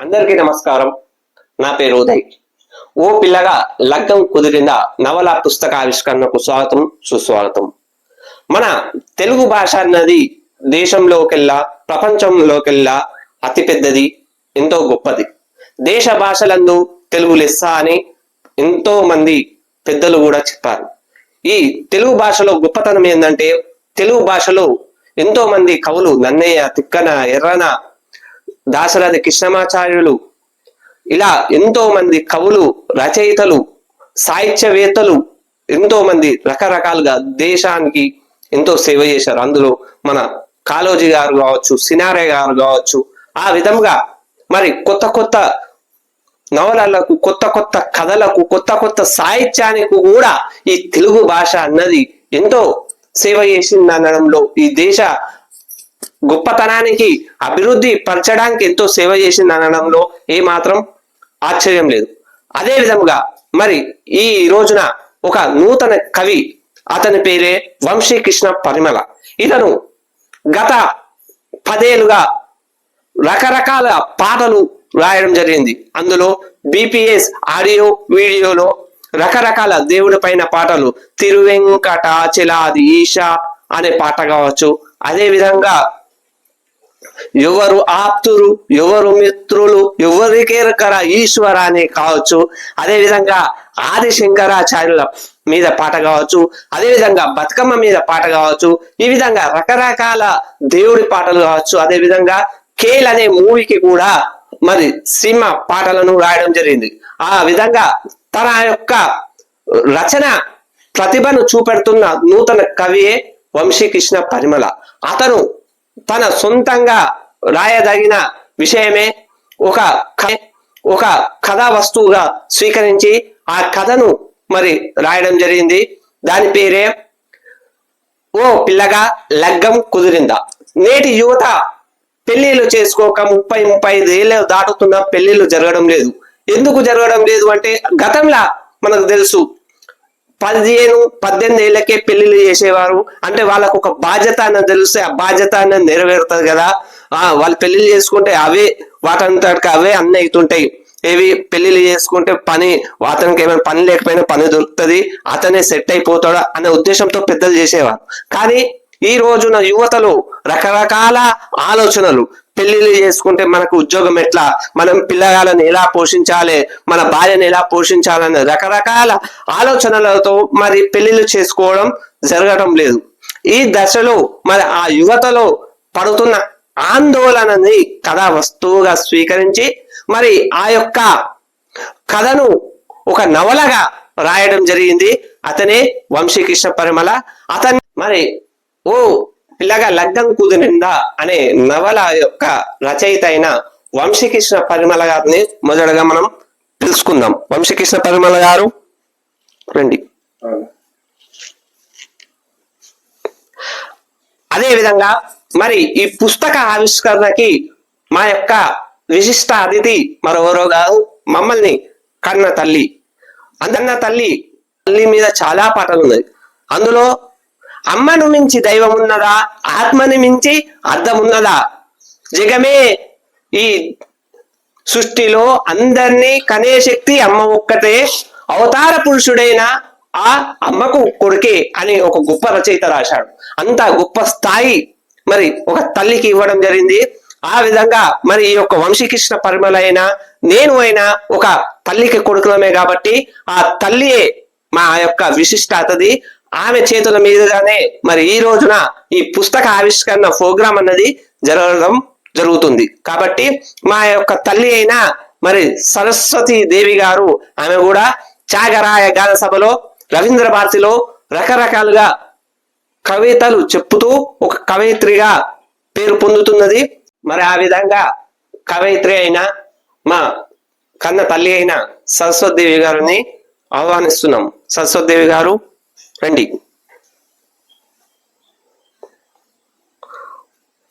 అందరికీ నమస్కారం. నా పేరు ఉదయ్. ఓ పిల్లగా లగ్గం కుదిరిందా నవల పుస్తక ఆవిష్కరణకు స్వాగతం సుస్వాగతం. మన తెలుగు భాష అన్నది దేశంలోకెల్లా ప్రపంచంలోకెల్లా అతి పెద్దది ఎంతో గొప్పది. దేశ భాషలందు తెలుగు లెస్స అని ఎంతో మంది పెద్దలు కూడా చెప్పారు. ఈ తెలుగు భాషలో గొప్పతనం ఏంటంటే తెలుగు భాషలో ఎంతో మంది కవులు నన్నయ్య తిక్కన ఎర్రన దాశరథి కృష్ణమాచార్యులు ఇలా ఎంతో మంది కవులు రచయితలు సాహిత్యవేత్తలు ఎంతో మంది రకరకాలుగా దేశానికి ఎంతో సేవ చేశారు. అందులో మన కాళోజీ గారు కావచ్చు సినారే గారు కావచ్చు ఆ విధంగా మరి కొత్త కొత్త నవలలకు కొత్త కొత్త కథలకు కొత్త కొత్త సాహిత్యానికి కూడా ఈ తెలుగు భాష అన్నది ఎంతో సేవ చేసింది అనడంలో ఈ దేశ గొప్పతనానికి అభివృద్ధి పరచడానికి ఎంతో సేవ చేసింది అనడంలో ఏమాత్రం ఆశ్చర్యం లేదు. అదే విధముగా మరి ఈ రోజున ఒక నూతన కవి అతని పేరే వంశీకృష్ణ పరిమళ. ఇతను గత పదేలుగా రకరకాల పాటలు రాయడం జరిగింది. అందులో బిపిఎస్ ఆడియో వీడియోలో రకరకాల దేవుడి పైన పాటలు తిరువెంకటాచలాది ఈశా అనే పాట కావచ్చు. అదే విధంగా ఎవరు ఆప్తురు ఎవరు మిత్రులు ఎవరికేరకర ఈశ్వర అని కావచ్చు. అదేవిధంగా ఆది శంకరాచార్యుల మీద పాట కావచ్చు అదేవిధంగా బతుకమ్మ మీద పాట కావచ్చు ఈ విధంగా రకరకాల దేవుడి పాటలు కావచ్చు. అదే విధంగా కేల్ అనే మూవీకి కూడా మరి సినిమ పాటలను రాయడం జరిగింది. ఆ విధంగా తన యొక్క రచన ప్రతిభను చూపెడుతున్న నూతన కవియే వంశీకృష్ణ పరిమళ. అతను తన సొంతంగా రాయదగిన విషయమే ఒక ఒక కథా వస్తువుగా స్వీకరించి ఆ కథను మరి రాయడం జరిగింది. దాని పేరే ఓ పిల్లగా లగ్గం కుదిరిందా. నేటి యువత పెళ్ళిళ్ళు చేసుకోక ముప్పై ముప్పై ఐదు ఏళ్ళు దాటుతున్న పెళ్ళిళ్ళు జరగడం లేదు. ఎందుకు జరగడం లేదు అంటే గతంలో మనకు తెలుసు. పదిహేను పద్దెనిమిది ఏళ్ళకే పెళ్ళిళ్ళు చేసేవారు. అంటే వాళ్ళకు ఒక బాధ్యత అన్నది తెలిస్తే ఆ బాధ్యత అన్నది నెరవేరుతుంది కదా. ఆ వాళ్ళు పెళ్ళిళ్ళు చేసుకుంటే అవే వాటంతటికి అవే అన్నీ అవుతుంటాయి. ఏవి పెళ్ళిళ్ళు చేసుకుంటే పని అతనికి ఏమైనా పని లేకపోయినా పని దొరుకుతుంది అతనే సెట్ అయిపోతాడు అనే ఉద్దేశంతో పెద్దలు చేసేవారు. కానీ ఈ రోజున యువతలు రకరకాల ఆలోచనలు పెళ్ళిళ్ళు చేసుకుంటే మనకు ఉద్యోగం ఎట్లా? మనం పిల్లగాళ్ళని ఎలా పోషించాలి? మన భార్యను ఎలా పోషించాలనే రకరకాల ఆలోచనలతో మరి పెళ్ళిళ్ళు చేసుకోవడం జరగడం లేదు. ఈ దశలో మరి ఆ యువతలో పడుతున్న ఆందోళనని కథ వస్తువుగా స్వీకరించి మరి ఆ యొక్క కథను ఒక నవలగా రాయడం జరిగింది. అతనే వంశీకృష్ణ పరిమళ. అతని మరి ఓ పిల్లగా లగ్గం కుదిరిందా అనే నవల యొక్క రచయిత అయిన వంశీకృష్ణ పరిమళ గారిని మొదటగా మనం తెలుసుకుందాం. వంశీకృష్ణ పరిమళ గారు రండి. అదే విధంగా మరి ఈ పుస్తక ఆవిష్కరణకి మా యొక్క విశిష్ట అతిథి మరెవరో కాదు మమ్మల్ని కన్న తల్లి. అందన్న తల్లి తల్లి మీద చాలా పాటలు ఉన్నాయి. అందులో అమ్మను మించి దైవం ఉన్నదా? ఆత్మని మించి అర్థం ఉన్నదా? జగమే ఈ సృష్టిలో అందరినీ కనే శక్తి అమ్మ ఒక్కతే అవతార పురుషుడైన ఆ అమ్మకు కొడుకే అని ఒక గొప్ప రచయిత రాశాడు. అంత గొప్ప స్థాయి మరి ఒక తల్లికి ఇవ్వడం జరిగింది. ఆ విధంగా మరి ఈ యొక్క వంశీకృష్ణ పరిమళ అయినా నేను అయినా ఒక తల్లికి కొడుకులమే కాబట్టి ఆ తల్లియే మా యొక్క విశిష్ట అతది ఆమె చేతుల మీదుగానే మరి ఈ రోజున ఈ పుస్తక ఆవిష్కరణ ప్రోగ్రాం అన్నది జరగడం జరుగుతుంది. కాబట్టి మా యొక్క తల్లి అయిన మరి సరస్వతి దేవి గారు ఆమె కూడా త్యాగరాయ గాన సభలో రవీంద్ర భారతిలో రకరకాలుగా కవితలు చెప్పుతూ ఒక కవయిత్రిగా పేరు పొందుతున్నది. మరి ఆ విధంగా కవయిత్రి అయిన మా కన్న తల్లి అయిన సరస్వతి దేవి గారిని ఆహ్వానిస్తున్నాం. సరస్వతి దేవి గారు రండి.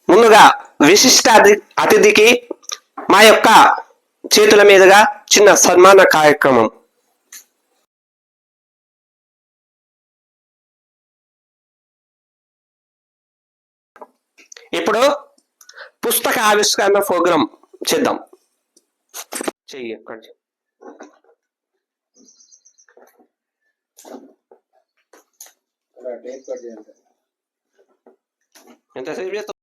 ముందుగా విశిష్ట అతి- అతిథికి మా యొక్క చేతుల మీదుగా చిన్న సన్మాన కార్యక్రమం. ఇప్పుడు పుస్తక ఆవిష్కరణ ప్రోగ్రాం చేద్దాం. చెయ్యి అక్కడ చెయ్యి. ఎంతసేపు చేస్తావు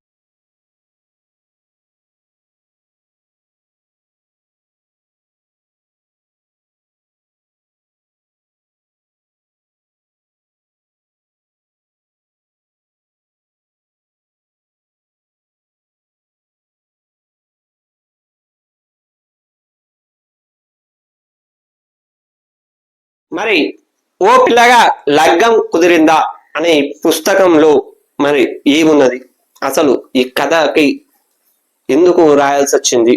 మరి ఓ పిల్లగా లగ్గం కుదిరిందా అనే పుస్తకంలో మరి ఏమున్నది? అసలు ఈ కథకి ఎందుకు రాయాల్సి వచ్చింది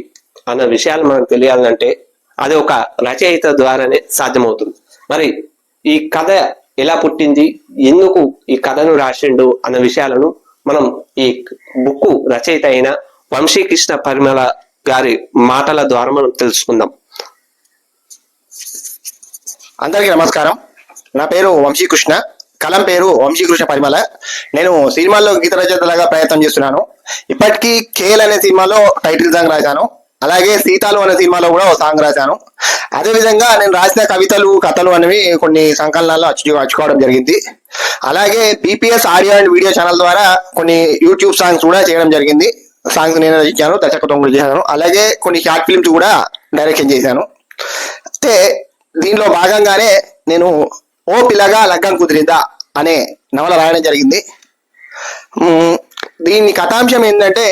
అన్న విషయాలు మనకు తెలియాలంటే అది ఒక రచయిత ద్వారానే సాధ్యమవుతుంది. మరి ఈ కథ ఎలా పుట్టింది? ఎందుకు ఈ కథను రాసిండు అన్న విషయాలను మనం ఈ బుక్ రచయిత అయిన వంశీకృష్ణ పరిమళ గారి మాటల ద్వారా మనం తెలుసుకుందాం. అందరికీ నమస్కారం. నా పేరు వంశీకృష్ణ. కలం పేరు వంశీకృష్ణ పరిమళ. నేను సినిమాల్లో గీత రచయితలాగా ప్రయత్నం చేస్తున్నాను. ఇప్పటికీ కేల్ అనే సినిమాలో టైటిల్ సాంగ్ రాశాను. అలాగే సీతాలు అనే సినిమాలో కూడా ఒక సాంగ్ రాశాను. అదేవిధంగా నేను రాసిన కవితలు కథలు అనేవి కొన్ని సంకలనాల్లో అచ్చు అచ్చుకోవడం జరిగింది. అలాగే BPS audio and video channel ద్వారా కొన్ని యూట్యూబ్ సాంగ్స్ కూడా చేయడం జరిగింది. సాంగ్స్ నేను రచించాను దర్శకత్వం కూడా చేశాను. అలాగే కొన్ని షార్ట్ ఫిల్మ్స్ కూడా డైరెక్షన్ చేశాను. అయితే దీనిలో భాగంగానే నేను ఓ పిల్లగా లగ్గం కుదిరిద్దా అనే నవల రాయడం జరిగింది. దీని కథాంశం ఏంటంటే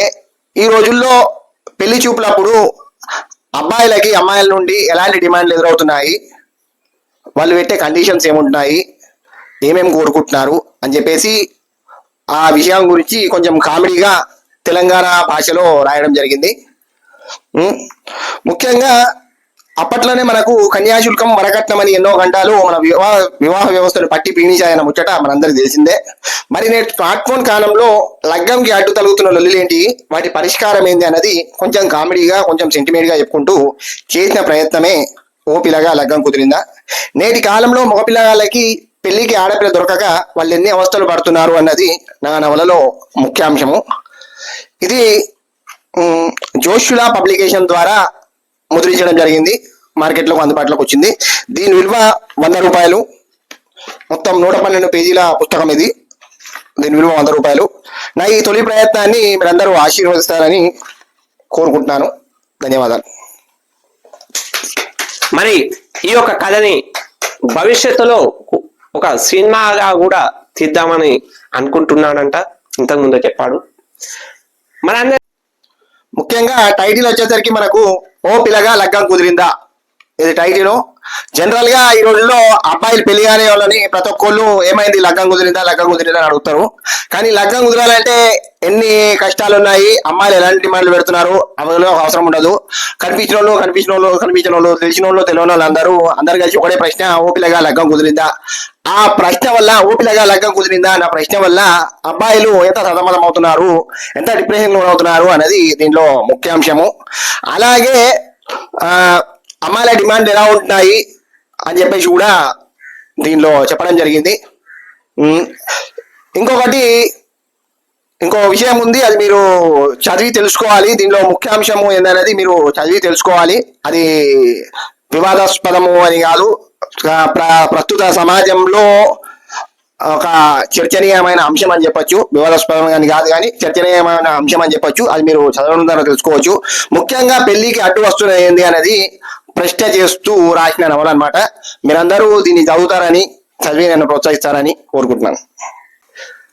ఈ రోజుల్లో పెళ్ళి చూపులప్పుడు అబ్బాయిలకి అమ్మాయిల నుండి ఎలాంటి డిమాండ్లు ఎదురవుతున్నాయి? వాళ్ళు పెట్టే కండిషన్స్ ఏముంటున్నాయి? ఏమేమి కోరుకుంటున్నారు? అని చెప్పేసి ఆ విషయం గురించి కొంచెం కామెడీగా తెలంగాణ భాషలో రాయడం జరిగింది. ముఖ్యంగా అప్పట్లోనే మనకు కన్యాశుల్కం వరకట్నం అని ఎన్నో గంటలు మన వివాహ వివాహ వ్యవస్థను పట్టి పీణించాయన్న ముచ్చట మనందరికీ తెలిసిందే. మరి నేటి స్మార్ట్ ఫోన్ కాలంలో లగ్గంకి అడ్డు తలుగుతున్న లొల్లులేంటి? వాటి పరిష్కారం ఏంది అన్నది కొంచెం కామెడీగా కొంచెం సెంటిమెంట్గా చెప్పుకుంటూ చేసిన ప్రయత్నమే ఓ పిల్లగా లగ్గం కుదిరిందా? నేటి కాలంలో మగపిల్లగాళ్ళకి పెళ్ళికి ఆడపిల్ల దొరకక వాళ్ళు ఎన్ని అవస్థలు పడుతున్నారు అన్నది నా నవలలో ముఖ్యాంశము. ఇది జోషుల జోషులా పబ్లికేషన్ ద్వారా ముద్రించడం జరిగింది. మార్కెట్లోకి అందుబాటులోకి వచ్చింది. దీని విలువ వంద రూపాయలు. మొత్తం నూట పన్నెండు పేజీల పుస్తకం ఇది. దీని విలువ వంద రూపాయలు. నా ఈ తొలి ప్రయత్నాన్ని మీరందరూ ఆశీర్వదిస్తారని కోరుకుంటున్నాను. ధన్యవాదాలు. మరి ఈ యొక్క కథని భవిష్యత్తులో ఒక సినిమాగా కూడా తీద్దామని అనుకుంటున్నాడంట. ఇంతకుముందు చెప్పాడు. మరి అందరి ముఖ్యంగా టైటిల్ వచ్చేసరికి మనకు ఓ పిల్లగా లగ్గం కుదిరిందా? ఇది టైటిల్? జనరల్గా ఈ రోజుల్లో అబ్బాయిలు పెళ్ళి కాని వాళ్ళని ప్రతి ఒక్కళ్ళు ఏమైంది? లగ్గం కుదిరిందా? లగ్గం కుదిరిందా అని అడుగుతారు. కానీ లగ్గం కుదరాలంటే ఎన్ని కష్టాలు ఉన్నాయి? అమ్మాయిలు ఎలాంటి డిమాండ్లు పెడుతున్నారు? అందులో అవసరం ఉండదు. కనిపించిన వాళ్ళు కనిపించిన వాళ్ళు కనిపించిన వాళ్ళు తెలిసిన వాళ్ళు తెలియని వాళ్ళు అందరూ అందరు కలిసి ఒకటే ప్రశ్న ఓపిలగా లగ్గం కుదిరిందా? ఆ ప్రశ్న వల్ల ఓపిలగా లగ్గం కుదిరిందా? అన్న ప్రశ్న వల్ల అబ్బాయిలు ఎంత సతమతం అవుతున్నారు? ఎంత డిప్రెషన్ అవుతున్నారు అనేది దీంట్లో ముఖ్యాంశము. అలాగే ఆ డిమాండ్ ఎలా ఉంటున్నాయి అని చెప్పేసి కూడా దీనిలో చెప్పడం జరిగింది. ఇంకొకటి ఇంకో విషయం ఉంది అది మీరు చదివి తెలుసుకోవాలి. దీనిలో ముఖ్యాంశము ఏందనేది మీరు చదివి తెలుసుకోవాలి. అది వివాదాస్పదము అని కాదు ప్ర- ప్రస్తుత సమాజంలో ఒక చర్చనీయమైన అంశం అని చెప్పొచ్చు. వివాదాస్పదం అని కాదు కానీ చర్చనీయమైన అంశం అని చెప్పొచ్చు. అది మీరు చదవడం ద్వారా తెలుసుకోవచ్చు. ముఖ్యంగా పెళ్ళికి అడ్డు వస్తున్నది ఏంది అనేది ప్రశ్న చేస్తూ రాసిన నవల అనమాట మీరందరూ దీన్ని చదువుతారని చదివి నన్ను ప్రోత్సహిస్తారని కోరుకుంటున్నాను.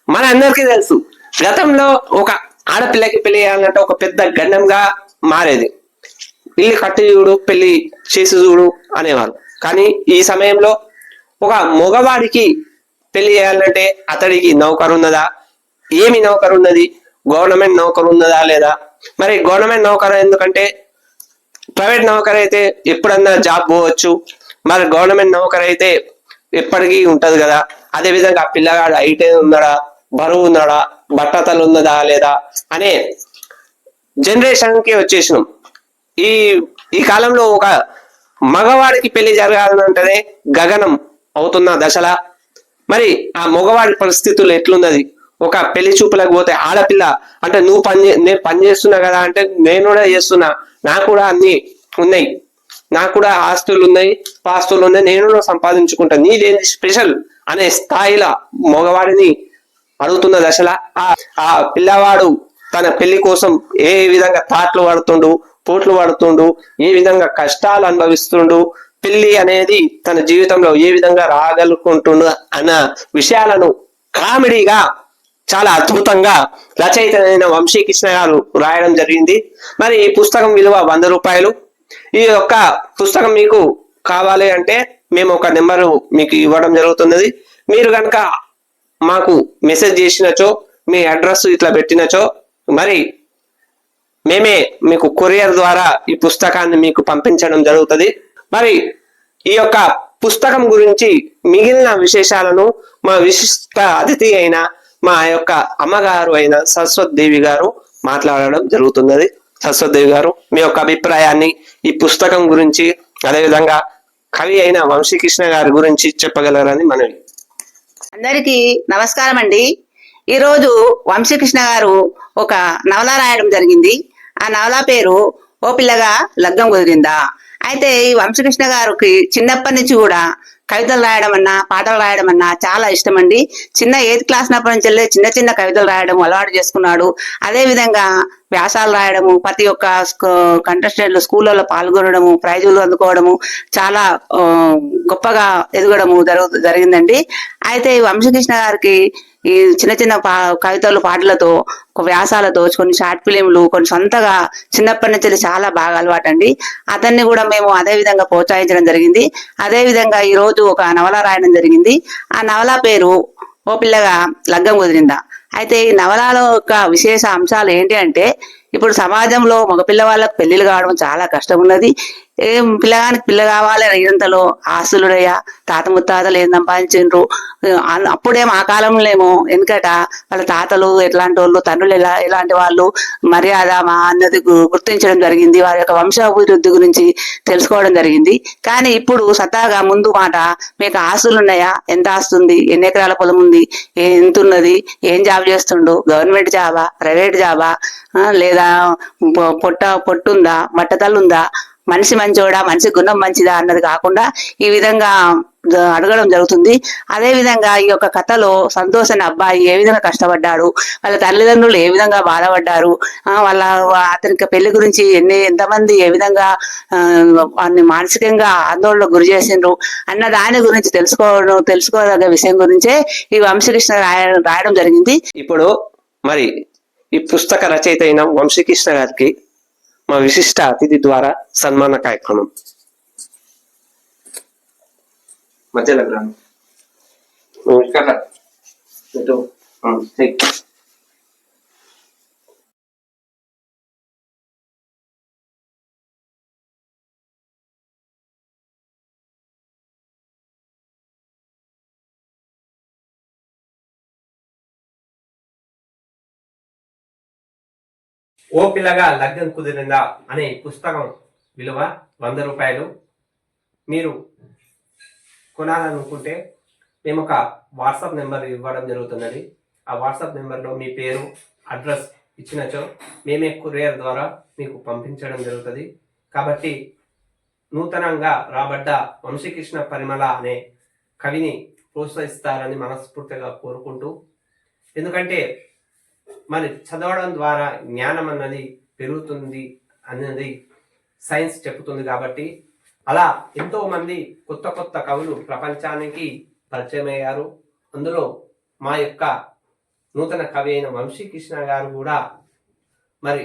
మన అందరికీ తెలుసు గతంలో ఒక ఆడపిల్లకి పెళ్ళి చేయాలంటే ఒక పెద్ద గండంగా మారేది. ఇల్లు కట్టి చూడు పెళ్ళి చేసి చూడు అనేవారు కానీ ఈ సమయంలో ఒక మగవాడికి పెళ్ళి చేయాలంటే అతడికి నౌకరు ఉన్నదా? ఏమి నౌకరు ఉన్నది? గవర్నమెంట్ నౌకరు ఉన్నదా లేదా? మరి గవర్నమెంట్ నౌకరు ఎందుకంటే ప్రైవేట్ నౌకర్ అయితే ఎప్పుడన్నా జాబ్ పోవచ్చు. మరి గవర్నమెంట్ నౌకర్ అయితే ఎప్పటికీ ఉంటది కదా. అదే విధంగా పిల్లగాడు హైట్ ఉన్నాడా బరువు ఉన్నాడా బట్టతలు ఉన్నదా లేదా అనే జనరేషన్కి వచ్చేసినాం. ఈ ఈ కాలంలో ఒక మగవాడికి పెళ్ళి జరగాలంటేనే గగనం అవుతున్న దశలా. మరి ఆ మగవాడి పరిస్థితులు ఎట్లున్నది? ఒక పెళ్ళి చూపులకు పోతే ఆడపిల్ల అంటే నువ్వు పని నేను పని చేస్తున్నా కదా అంటే నేను కూడా చేస్తున్నా. నాకు కూడా అన్ని ఉన్నాయి. నాకు కూడా ఆస్తులు ఉన్నాయి పాస్తులు ఉన్నాయి నేను సంపాదించుకుంటా. నీదేంది స్పెషల్ అనే స్థాయిలో మగవాడిని అడుగుతున్న దశలా ఆ ఆ పిల్లవాడు తన పెళ్ళి కోసం ఏ విధంగా తాట్లు పడుతుండు పోట్లు పడుతుండు ఏ విధంగా కష్టాలు అనుభవిస్తుండు పెళ్ళి అనేది తన జీవితంలో ఏ విధంగా రాగలుకుంటుండు అన్న విషయాలను కామెడీగా చాలా అద్భుతంగా రచయిత అయిన వంశీకృష్ణ గారు రాయడం జరిగింది. మరి ఈ పుస్తకం విలువ వంద రూపాయలు. ఈ యొక్క పుస్తకం మీకు కావాలి అంటే మేము ఒక నెంబరు మీకు ఇవ్వడం జరుగుతున్నది. మీరు కనుక మాకు మెసేజ్ చేసినచో మీ అడ్రస్ ఇట్లా పెట్టినచో మరి మేమే మీకు కొరియర్ ద్వారా ఈ పుస్తకాన్ని మీకు పంపించడం జరుగుతుంది. మరి ఈ యొక్క పుస్తకం గురించి మిగిలిన విశేషాలను మా విశిష్ట అతిథి అయిన మా యొక్క అమ్మగారు అయిన సరస్వతి దేవి గారు మాట్లాడడం జరుగుతున్నది. సరస్వతి దేవి గారు మీ యొక్క అభిప్రాయాన్ని ఈ పుస్తకం గురించి అదేవిధంగా కవి అయిన వంశీకృష్ణ గారి గురించి చెప్పగలరని మనవి. అందరికీ నమస్కారం అండి. ఈరోజు వంశీకృష్ణ గారు ఒక నవల రాయడం జరిగింది. ఆ నవల పేరు ఓ పిల్లగా లగ్గం కుదిరిందా. అయితే ఈ వంశకృష్ణ గారికి చిన్నప్పటి నుంచి కూడా కవితలు రాయడం అన్నా పాటలు రాయడం అన్నా చాలా ఇష్టం అండి చిన్న ఎయిత్ క్లాస్ నప్పటి నుంచి వెళ్ళి చిన్న చిన్న కవితలు రాయడం అలవాటు చేసుకున్నాడు. అదే విధంగా వ్యాసాలు రాయడము ప్రతి ఒక్క కంటెస్టెంట్లు స్కూళ్ళలో పాల్గొనడము ప్రైజులు అందుకోవడము చాలా గొప్పగా ఎదగడము జరుగు జరిగిందండి. అయితే వంశకృష్ణ గారికి ఈ చిన్న చిన్న పా కవితలు పాటలతో వ్యాసాలతో కొన్ని షార్ట్ ఫిలింలు కొన్ని సొంతగా చిన్నప్పటి నుంచి చాలా బాగా అలవాటండి. అతన్ని కూడా మేము అదే విధంగా ప్రోత్సహించడం జరిగింది. అదే విధంగా ఈ రోజు ఒక నవల రాయడం జరిగింది. ఆ నవల పేరు ఓ పిల్లగా లగ్గం కుదిరిందా? అయితే ఈ నవలలో యొక్క విశేష అంశాలు ఏంటి అంటే ఇప్పుడు సమాజంలో మగ పిల్లవాళ్ళకు పెళ్ళిళ్ళు కావడం చాలా కష్టం ఉన్నది ఏం పిల్లగానికి పిల్ల కావాలి అడిగినంతలో ఆస్తులుడయ్యా తాత ముత్తాతలు ఏం సంపాదించిండ్రు? అప్పుడేం ఆ కాలంలో ఏమో వెనుకట వాళ్ళ తాతలు ఎట్లాంటి వాళ్ళు తండ్రులు ఎలా ఎలాంటి వాళ్ళు మర్యాద మా అన్నది గుర్తించడం జరిగింది. వారి యొక్క వంశాభివృద్ధి గురించి తెలుసుకోవడం జరిగింది. కానీ ఇప్పుడు సతాగా ముందు మాట మీకు ఆస్తులు ఉన్నాయా ఎంత ఆస్తుంది? ఎన్ని ఎకరాల పొలం ఉంది? ఏ- ఎంత ఉన్నది ఏం జాబ్ చేస్తుండు? గవర్నమెంట్ జాబా? ప్రైవేట్ జాబా? లేదా పొట్ట పొట్టుందా? ఉందా మనిషి మంచోడా? మనిషి గుణం మంచిదా? అన్నది కాకుండా ఈ విధంగా అడగడం జరుగుతుంది. అదే విధంగా ఈ యొక్క కథలో సంతోష్ అనే అబ్బాయి ఏ విధంగా కష్టపడ్డాడు? వాళ్ళ తల్లిదండ్రులు ఏ విధంగా బాధపడ్డారు? వాళ్ళ అతనికి పెళ్ళి గురించి ఎన్ని ఎంతమంది ఏ విధంగా వారిని మానసికంగా ఆందోళనకు గురి చేసిండ్రు? అన్న దాని గురించి తెలుసుకోవడం తెలుసుకోదగ్గ విషయం గురించే ఈ వంశకృష్ణ రాయ రాయడం జరిగింది. ఇప్పుడు మరి ఈ పుస్తక రచయిత అయిన వంశీకృష్ణ గారికి మా విశిష్ట అతిథి ద్వారా సన్మాన కార్యక్రమం. మధ్యలో గ్రామం ఓపిలగా లగ్నం ఓ పిల్లగా కుదిరిందా అనే పుస్తకం విలువ వంద రూపాయలు. మీరు కొనాలనుకుంటే మేము ఒక వాట్సాప్ నెంబర్ ఇవ్వడం జరుగుతున్నది. ఆ వాట్సాప్ నెంబర్లో మీ పేరు అడ్రస్ ఇచ్చినచో మేమే కొరియర్ ద్వారా మీకు పంపించడం జరుగుతుంది. కాబట్టి నూతనంగా రాబడ్డ వంశీకృష్ణ పరిమళ అనే కవిని ప్రోత్సహిస్తారని మనస్ఫూర్తిగా కోరుకుంటూ ఎందుకంటే మరి చదవడం ద్వారా జ్ఞానం అన్నది పెరుగుతుంది అన్నది సైన్స్ చెప్తుంది కాబట్టి అలా ఎంతో మంది కొత్త కొత్త కవులు ప్రపంచానికి పరిచయం అయ్యారు అందులో మా యొక్క నూతన కవి అయిన వంశీకృష్ణ గారు కూడా మరి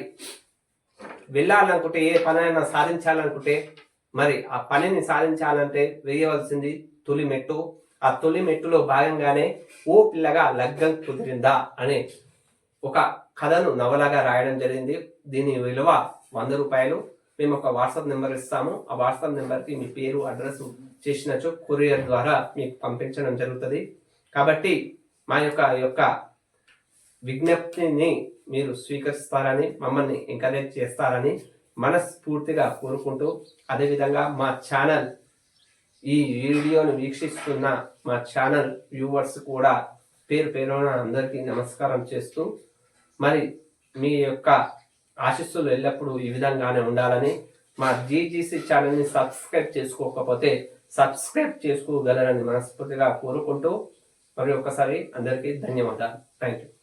వెళ్ళాలనుకుంటే ఏ పనైనా సాధించాలనుకుంటే మరి ఆ పనిని సాధించాలంటే వేయవలసింది తొలి మెట్టు ఆ తొలి మెట్టులో భాగంగానే ఓ పిల్లగా లగ్గం కుదిరిందా అనే ఒక కథను నవలగా రాయడం జరిగింది. దీని విలువ వంద రూపాయలు. మేము ఒక వాట్సాప్ నెంబర్ ఇస్తాము. ఆ వాట్సాప్ నెంబర్కి మీ పేరు అడ్రస్ చేసినచో కొరియర్ ద్వారా మీకు పంపించడం జరుగుతుంది. కాబట్టి మా యొక్క యొక్క విజ్ఞప్తిని మీరు స్వీకరిస్తారని మమ్మల్ని ఎంకరేజ్ చేస్తారని మనస్ఫూర్తిగా కోరుకుంటూ అదేవిధంగా మా ఛానల్ ఈ వీడియోను వీక్షిస్తున్న మా ఛానల్ వ్యూవర్స్ కూడా పేరు పేరున అందరికీ నమస్కారం చేస్తూ మరి మీ యొక్క ఆశీస్సులు ఎల్లప్పుడూ ఈ విధంగానే ఉండాలని మా జీజీసీ ఛానల్ని సబ్స్క్రైబ్ చేసుకోకపోతే సబ్స్క్రైబ్ చేసుకోగలరని మనస్ఫూర్తిగా కోరుకుంటూ మరి ఒక్కసారి అందరికీ ధన్యవాదాలు. Thank you